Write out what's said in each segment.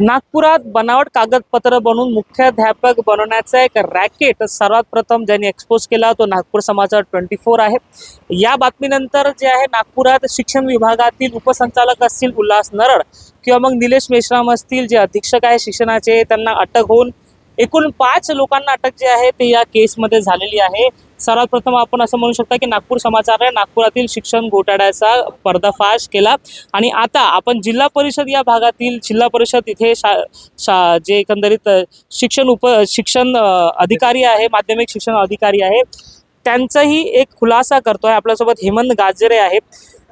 नागपुरात बनावट कागदपत्र बनवून मुख्याध्यापक बनवण्याचा एक रॅकेट सर्वात प्रथम ज्यांनी एक्सपोज केला तो नागपूर समाचार ट्वेंटी फोर आहे. या बातमीनंतर जे आहे नागपुरात शिक्षण विभागातील उपसंचालक असतील उल्हास नरड किंवा मग निलेश मेश्राम असतील जे अधीक्षक आहे शिक्षणाचे त्यांना अटक होऊन एकूण पाच लोकांना अटक जी आहे ते या केसमध्ये झालेली आहे. सर्वात प्रथम आपण असं म्हणू शकता की नागपूर समाचाराने नागपुरातील शिक्षण घोटाळ्याचा पर्दाफाश केला. आणि आता आपण जिल्हा परिषद या भागातील जिल्हा परिषद इथे शा शा जे एकंदरीत शिक्षण उप शिक्षण अधिकारी आहे माध्यमिक शिक्षण अधिकारी आहे त्यांचाही एक खुलासा करतो आहे आपल्यासोबत हेमंत गाजरे आहेत.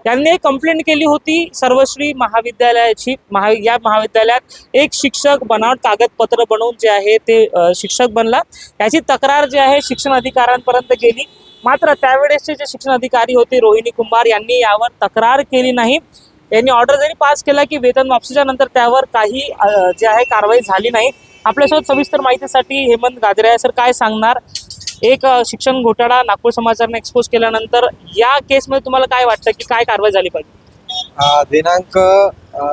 त्यांनी कंप्लेंट केली होती सर्वश्री महाविद्यालयाची महा या महाविद्यालयात एक शिक्षक बनावट कागदपत्र बनवून जे आहे ते शिक्षक बनला. याची तक्रार जी आहे शिक्षण अधिकाऱ्यांपर्यंत गेली. मात्र त्यावेळेसचे जे शिक्षण अधिकारी होते रोहिणी कुंभार यांनी यावर तक्रार केली नाही. यांनी ऑर्डर जरी पास केला की वेतन वापसीच्या नंतर त्यावर काही जे आहे कारवाई झाली नाही. आपल्यासोबत सविस्तर माहितीसाठी हेमंत गाजरे सर काय सांगणार? एक शिक्षण घोटाळा नागपूर समाचारने एक्सपोज केल्यानंतर या केसमध्ये तुम्हाला काय वाटतं की काय कारवाई झाली पाहिजे? दिनांक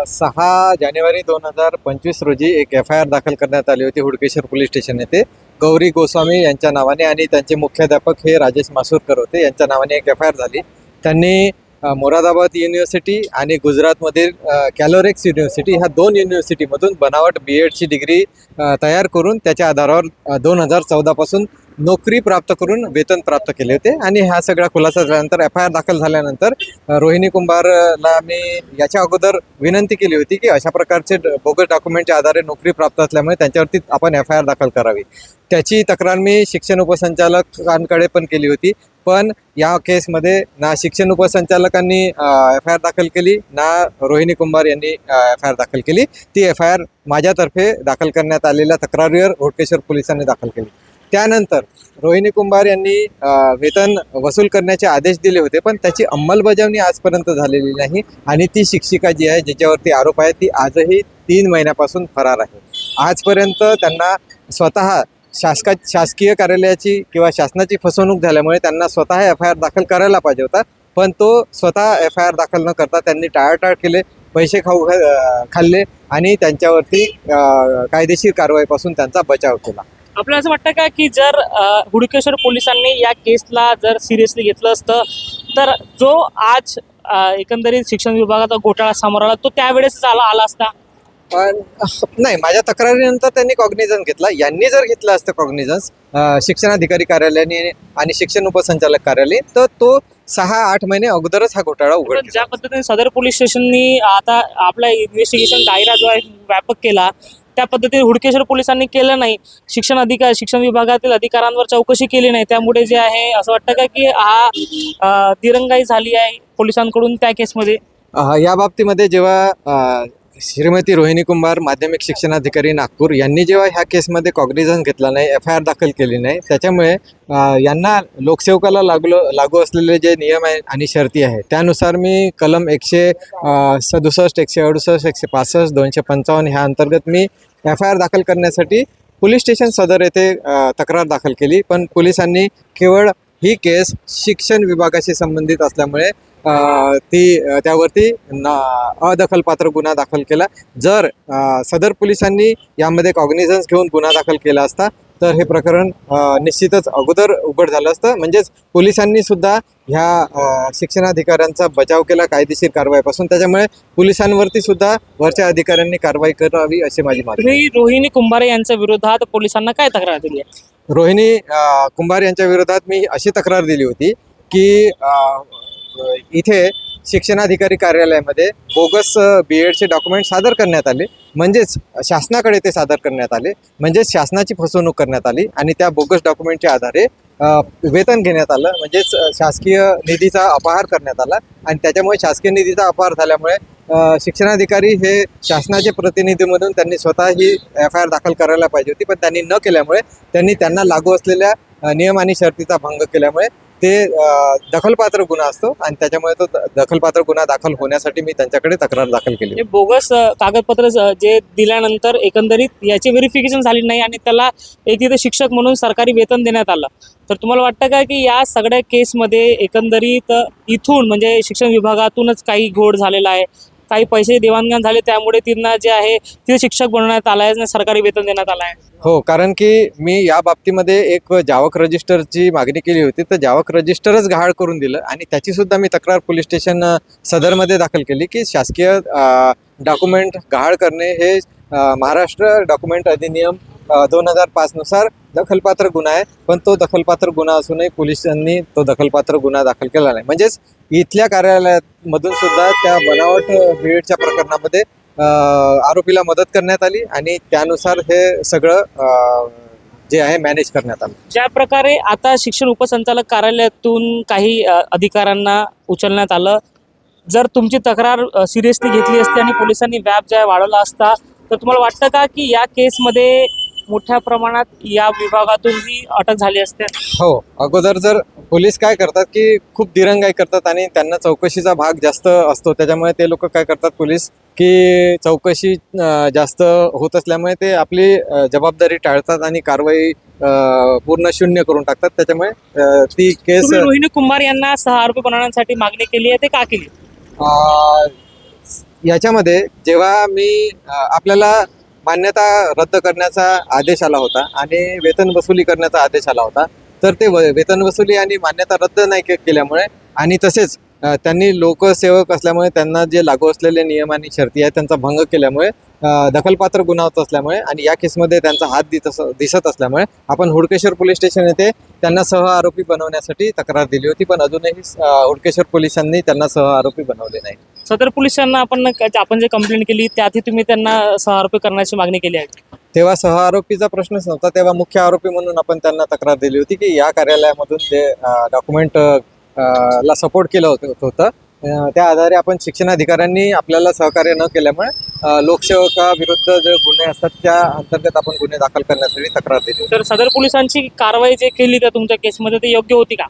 सहा जानेवारी दोन हजार पंचवीस रोजी एक एफ आय आर दाखल करण्यात आली होती हुडकेश्वर पोलीस स्टेशन येथे. गौरी गोस्वामी यांच्या नावाने आणि त्यांचे मुख्याध्यापक हे राजेश मासूरकर होते. यांच्या नावाने एक एफ आय आर झाली. त्यांनी अ, मोरादाबाद युनिव्हर्सिटी आणि गुजरातमधील कॅलोरेक्स युनिव्हर्सिटी ह्या दोन युनिव्हर्सिटीमधून बनावट बी एडची डिग्री तयार करून त्याच्या आधारावर दोन हजार चौदापासून नोकरी प्राप्त करून वेतन प्राप्त केले होते. आणि हा सगळा खुलासा झाल्यानंतर एफ आय आर दाखल झाल्यानंतर रोहिणी कुंभारला मी याच्या अगोदर विनंती केली होती की अशा प्रकारचे बोगस डॉक्युमेंटच्या आधारे नोकरी प्राप्त असल्यामुळे त्यांच्यावरती आपण एफ आय आर दाखल करावी. त्याची तक्रार मी शिक्षण उपसंचालकांकडे पण केली होती. पण या केसमध्ये ना शिक्षण उपसंचालकांनी एफ आय आर दाखल केली ना रोहिणी कुंभार यांनी एफ आय आर दाखल केली. ती एफ आय आर माझ्यातर्फे दाखल करण्यात आलेल्या तक्रारीवर होटकेश्वर पोलिसांनी दाखल केली. त्यानंतर रोहिणी कुंभार यांनी वेतन वसूल करण्याचे आदेश दिले होते पण त्याची अंमलबजावणी आजपर्यंत झालेली नाही आणि ती शिक्षिका जी आहे ज्याच्यावरती आरोप आहे ती आजही तीन महिन्यापासून फरार आहे. आजपर्यंत त्यांना स्वतः शासका शासकीय कार्यालयाची किंवा शासनाची फसवणूक झाल्यामुळे त्यांना स्वतः एफ आय आर दाखल करायला पाहिजे होता पण तो स्वतः एफ आय आर दाखल न करता त्यांनी टाळाटाळ केले पैसे खाऊ घा- खाल्ले आणि त्यांच्यावरती कायदेशीर कारवाईपासून त्यांचा बचाव केला. आपल्याला असं वाटतं का की जर हुडकेश्वर पोलिसांनी या केसला जर सिरियसली घेतलं असतं तर जो आज एकंदरीत शिक्षण विभागाचा घोटाळा समोर आला तो त्यावेळेस आला आला असता? पण नाही माझ्या तक्रारीनंतर त्यांनी कॉग्निझन्स घेतला. यांनी जर घेतलं असतं कॉग्निझन्स शिक्षणाधिकारी कार्यालयाने आणि शिक्षण उपसंचालक कार्यालय तर तो सहा आठ महिने अगोदरच हा घोटाळा उघड ज्या पद्धतीने सदर पोलीस स्टेशननी आता आपला इन्व्हेस्टिगेशन दायरा जो आहे व्यापक केला त्या पद्धतीने हुडकेश्वर पोलिसांनी केलं नाही. शिक्षण अधिकार शिक्षण विभागातील अधिकारांवर चौकशी केली नाही. त्यामुळे जे आहे असं वाटतं का की हा तिरंगाई दिरंगाई झाली आहे पोलिसांकडून त्या केसमध्ये? या बाबतीमध्ये जेव्हा श्रीमती रोहिणी कुंभार माध्यमिक शिक्षणाधिकारी नागपूर यांनी जेव्हा ह्या केसमध्ये कॉग्निझन्स घेतला नाही एफ आय आर दाखल केली नाही त्याच्यामुळे यांना लोकसेवकाला लागलो लागू असलेले जे नियम आहे आणि शर्ती आहे त्यानुसार मी कलम एकशे सदुसष्ट एकशे अडुसष्ट एकशे पासष्ट दोनशे पंचावन्न ह्या अंतर्गत मी एफ आय आर दाखल करण्यासाठी पोलीस स्टेशन सदर येथे तक्रार दाखल केली. पण पोलिसांनी केवळ ही केस शिक्षण विभागाशी संबंधित असल्यामुळे ती त्यावरती न अदखलपात्र गुन्हा दाखल केला. जर सदर पोलिसांनी यामध्ये कॉग्निझन्स घेऊन गुन्हा दाखल केला असता तर हे प्रकरण निश्चितच अगोदर उघड झालं असतं. म्हणजेच पोलिसांनी सुद्धा ह्या शिक्षणाधिकाऱ्यांचा बचाव केला कायदेशीर कारवाईपासून. त्याच्यामुळे पोलिसांवरती सुद्धा वरच्या अधिकाऱ्यांनी कारवाई करावी अशी माझी मागणी रोहिणी कुंभारे यांच्या विरोधात पोलिसांना काय तक्रार दिली आहे? रोहिणी कुंभार यांच्या विरोधात मी अशी तक्रार दिली होती की इथे शिक्षणाधिकारी कार्यालयामध्ये बोगस बी एडचे डॉक्युमेंट सादर करण्यात आले. म्हणजेच शासनाकडे ते सादर करण्यात आले. म्हणजेच शासनाची फसवणूक करण्यात आली आणि त्या बोगस डॉक्युमेंटच्या आधारे वेतन घेण्यात आलं. म्हणजेच शासकीय निधीचा अपहार करण्यात आला आणि त्याच्यामुळे शासकीय निधीचा अपहार झाल्यामुळे शिक्षणाधिकारी हे शासनाचे प्रतिनिधी म्हणून त्यांनी स्वतः ही एफ आय आर दाखल करायला पाहिजे होती. पण त्यांनी न केल्यामुळे त्यांनी त्यांना लागू असलेल्या नियम आणि शर्तीचा भंग केल्यामुळे ते दखलपात्र गुन्हा असतो आणि त्याच्यामुळे तो दखलपात्र गुन्हा दाखल होण्यासाठी मी त्यांच्याकडे तक्रार दाखल केली बोगस कागदपत्र जे दिल्यानंतर एकंदरीत याची व्हेरिफिकेशन झाली नाही आणि त्याला एक तिथे शिक्षक म्हणून सरकारी वेतन देण्यात आलं. तर तुम्हाला वाटतं का की या सगळ्या केसमध्ये एकंदरीत इथून म्हणजे शिक्षण विभागातूनच काही घोड झालेला आहे? काही पैसे देवाणघेवाण झाले त्यामुळे त्यांना जे आहे तिथे शिक्षक बनवण्यात आला आहे सरकारी वेतन देण्यात आलं आहे हो कारण की मी या बाबतीमध्ये एक जावक रजिस्टरची मागणी केली होती तर जावक रजिस्टरच गहाळ करून दिलं आणि त्याची सुद्धा मी तक्रार पोलीस स्टेशन सदरमध्ये दाखल केली की शासकीय डॉक्युमेंट गहाळ करणे हे महाराष्ट्र डॉक्युमेंट अधिनियम दोन हजार पाचनुसार दखलपात्र गुन्हा आहे पण तो दखलपात्र गुन्हा असूनही पोलिसांनी तो दखलपात्र गुन्हा दाखल केला नाही. म्हणजेच इथल्या कार्यालयामधून सुद्धा त्या बनावट बीएडच्या प्रकरणामध्ये आरोपीला मदत करण्यात आली आणि त्यानुसार हे सगळं जे आहे मॅनेज करण्यात आलं. ज्या प्रकारे आता शिक्षण उपसंचालक कार्यालयातून काही अधिकाऱ्यांना उचलण्यात आलं जर तुमची तक्रार सिरियसली घेतली असती आणि पोलिसांनी व्याप ज्या वाढवला असता तर तुम्हाला वाटतं का की या केसमध्ये मोठ्या प्रमाणात या विभागातून ही अटक झाली असते. हो अगोदर जर पोलीस काय करतात की खूप दिरंगाई करतात आणि त्यांना चौकशीचा भाग जास्त असतो त्याच्यामुळे ते लोक काय करतात पोलीस की चौकशी जास्त होत असल्यामुळे ते आपली जबाबदारी टाळतात आणि कारवाई पूर्ण शून्य करून टाकतात. त्याच्यामुळे ती केस रोहिणी कुंभार यांना सह आरोपी बनवण्यासाठी मागणी केली आहे ते का केली? याच्यामध्ये जेव्हा मी आपल्याला मान्यता रद्द करण्याचा आदेश आला होता आणि वेतन वसुली करण्याचा आदेश आला होता. तर ते व- वेतन वसुली आणि मान्यता रद्द नाही केल्यामुळे आणि तसेच त्यांनी लोकसेवक असल्यामुळे त्यांना जे लागू असलेले नियम आणि शर्ती आहेत त्यांचा भंग केल्यामुळे दखलपात्र गुन्हा होत असल्यामुळे आणि या केसमध्ये त्यांचा हात दित दिसत असल्यामुळे आपण हुडकेश्वर पोलीस स्टेशन येथे त्यांना सह आरोपी बनवण्यासाठी तक्रार दिली होती पण अजूनही हुडकेश्वर पोलिसांनी त्यांना सह आरोपी बनवले नाही सदर पोलिसांना आपण आपण जे कंप्लेंट केली त्यातही तुम्ही त्यांना सह आरोपी करण्याची मागणी केली आहे तेव्हा सह आरोपीचा प्रश्नच नव्हता तेव्हा मुख्य आरोपी म्हणून आपण त्यांना तक्रार दिली होती की या कार्यालयामधून जे डॉक्युमेंट ला सपोर्ट केलं होतं होतं त्या आधारे आपण शिक्षणाधिकाऱ्यांनी आपल्याला सहकार्य न केल्यामुळे लोकसेवकाविरुद्ध जे गुन्हे असतात त्या अंतर्गत आपण गुन्हे दाखल करण्यासाठी तक्रार दिली. तर सदर पोलिसांची कारवाई जे केली त्या तुमच्या केसमध्ये ते योग्य होती का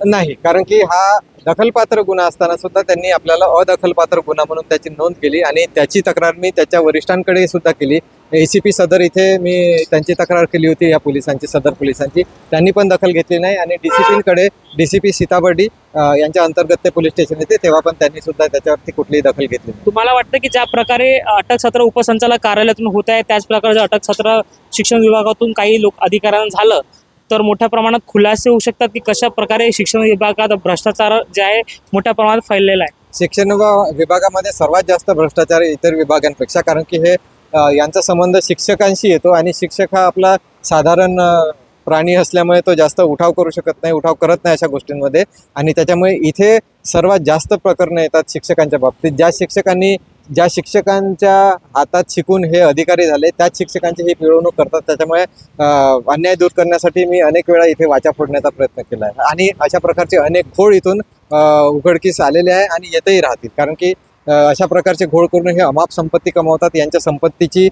नाही कारण की हा दखलपात्र गुन्हा असताना सुद्धा त्यांनी आपल्याला अदखलपात्र गुन्हा म्हणून त्याची नोंद केली आणि त्याची तक्रार मी त्याच्या वरिष्ठांकडे सुद्धा केली. ए सी पी सदर इथे मी त्यांची तक्रार केली होती या पोलिसांची सदर पोलिसांची. त्यांनी पण दखल घेतली नाही आणि डी सी पीकडे डी सी पी सीताबर्डी यांच्या अंतर्गत ते पोलीस स्टेशन येते तेव्हा पण त्यांनी सुद्धा त्याच्यावरती कुठलीही दखल घेतली तुम्हाला वाटतं की ज्या प्रकारे अटक सत्र उपसंचालक कार्यालयातून होत आहे त्याच प्रकारचं अटक सत्र शिक्षण विभागातून काही लोक अधिकाऱ्यांना झालं तर मोठ्या प्रमाणात खुलासे होऊ शकतात की कशा प्रकारे शिक्षण विभागात भ्रष्टाचार जे आहे मोठ्या प्रमाणात फैललेला आहे. शिक्षण विभागामध्ये सर्वात जास्त भ्रष्टाचार इतर विभागांपेक्षा कारण की हे यांचा संबंध शिक्षकांशी येतो आणि शिक्षक हा आपला साधारण प्राणी असल्यामुळे तो जास्त उठाव करू शकत नाही उठाव करत नाही अशा गोष्टींमध्ये. आणि त्याच्यामुळे इथे सर्वात जास्त प्रकरणं येतात शिक्षकांच्या बाबतीत. ज्या शिक्षकांनी ज्या शिक्षकांच्या हातात शिकून हे अधिकारी झाले त्याच शिक्षकांची ही पिळवणूक करतात. त्याच्यामुळे अन्याय दूर करण्यासाठी मी अनेक वेळा इथे वाचा फोडण्याचा प्रयत्न केला आहे. आणि अशा प्रकारचे अनेक घोळ इथून उघडकीस आलेले आहे आणि येतही राहतील. कारण की अशा प्रकारचे घोळ करून हे अमाप संपत्ती कमावतात. यांच्या संपत्तीची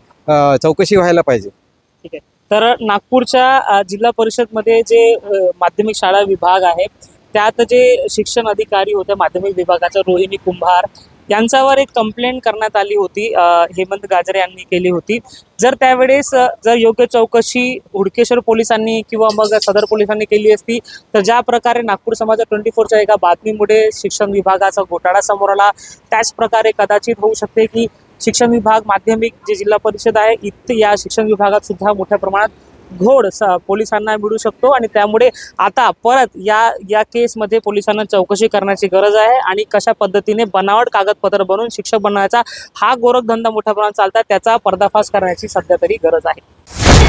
चौकशी व्हायला पाहिजे. ठीक आहे. तर नागपूरच्या जिल्हा परिषदमध्ये जे माध्यमिक शाळा विभाग आहे त्यात जे शिक्षण अधिकारी होते माध्यमिक विभागाचा रोहिणी कुंभार यांच्यावर एक कंप्लेंट करण्यात आली होती हेमंत गाजरे यांनी केली होती. जर त्यावेळेस जर योग्य चौकशी हुडकेश्वर पोलिसांनी किंवा मग सदर पोलिसांनी केली असती तर ज्या प्रकारे नागपूर समाजात ट्वेंटी फोरच्या एका बातमीमुळे शिक्षण विभागाचा घोटाळा समोर आला त्याच प्रकारे कदाचित होऊ शकते की शिक्षण विभाग माध्यमिक जे जिल्हा परिषद आहे इथे या शिक्षण विभागात सुद्धा मोठ्या प्रमाणात घोड स पोलिसांना मिळू शकतो आणि त्यामुळे आता परत या या केसमध्ये पोलिसांना चौकशी करण्याची गरज आहे आणि कशा पद्धतीने बनावट कागदपत्र बनवून शिक्षक बनवायचा हा गोरखधंदा मोठ्या प्रमाणात चालतात त्याचा पर्दाफाश करण्याची सध्या तरी गरज आहे.